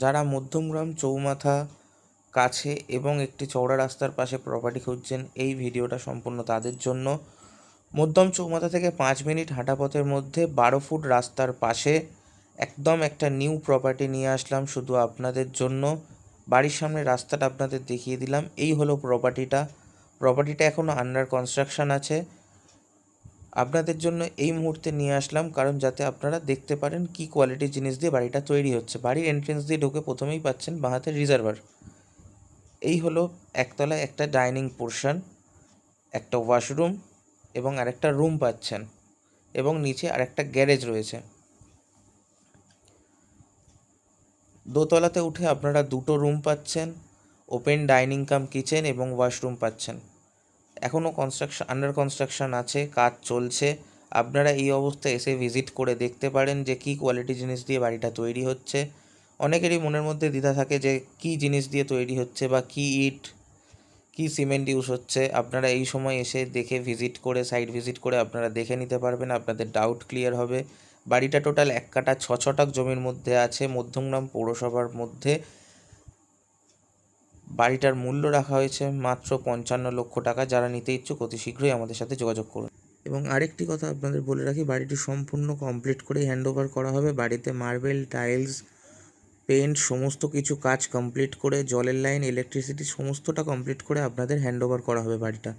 যারা মধ্যমগ্রাম চৌমাথা কাছে এবং একটি চওড়া রাস্তার পাশে প্রপার্টি খুঁজছেন, এই ভিডিওটা সম্পূর্ণ তাদের জন্য। মধ্যম চৌমাথা থেকে পাঁচ মিনিট হাঁটা পথের মধ্যে বারো ফুট রাস্তার পাশে একদম একটা নিউ প্রপার্টি নিয়ে আসলাম শুধু আপনাদের জন্য। বাড়ির সামনে রাস্তাটা আপনাদের দেখিয়ে দিলাম। এই হলো প্রপার্টিটা প্রপার্টিটা এখনও আন্ডার কনস্ট্রাকশন আছে। আপনাদের জন্য এই মুহূর্তে নিয়ে আসলাম, কারণ যাতে আপনারা দেখতে পারেন কি কোয়ালিটির জিনিস দিয়ে বাড়িটা তৈরি হচ্ছে। বাড়ির এন্ট্রেন্স দিয়ে ঢুকে প্রথমেই পাচ্ছেন বাঁহাতে রিজার্ভার এই হলো একতলায় একটা ডাইনিং পোর্শন একটা ওয়াশরুম এবং আরেকটা রুম পাচ্ছেন এবং নিচে আরেকটা গ্যারেজ রয়েছে। দোতলাতে উঠে আপনারা দুটো রুম পাচ্ছেন ওপেন ডাইনিং কাম কিচেন এবং ওয়াশরুম পাচ্ছেন। এখনও কনস্ট্রাকশন আন্ডার কনস্ট্রাকশন আছে, কাজ চলছে। আপনারা এই অবস্থায় এসে ভিজিট করে দেখতে পারেন যে কী কোয়ালিটি জিনিস দিয়ে বাড়িটা তৈরি হচ্ছে। অনেকেরই মনের মধ্যে দ্বিধা থাকে যে কী জিনিস দিয়ে তৈরি হচ্ছে বা কী ইট, কী সিমেন্ট ইউজ হচ্ছে। আপনারা এই সময় এসে দেখে ভিজিট করে সাইট ভিজিট করে আপনারা দেখে নিতে পারবেন, আপনাদের ডাউট ক্লিয়ার হবে। বাড়িটা টোটাল এক কাটা ছ ছটাক জমির মধ্যে আছে, মধ্যমগ্রাম পৌরসভার মধ্যে। বাড়িটার মূল্য রাখা হয়েছে মাত্র পঞ্চান্ন লক্ষ টাকা। যারা নিতে ইচ্ছুক, অতি শীঘ্রই আমাদের সাথে যোগাযোগ করুন। এবং আরেকটি কথা আপনাদের বলে রাখি, বাড়িটি সম্পূর্ণ কমপ্লিট করেই হ্যান্ডওভার করা হবে। বাড়িতে মার্বেল টাইলস পেন্ট সমস্ত কিছু কাজ কমপ্লিট করে, জলের লাইন ইলেকট্রিসিটি সমস্তটা কমপ্লিট করে আপনাদের হ্যান্ডওভার করা হবে বাড়িটা।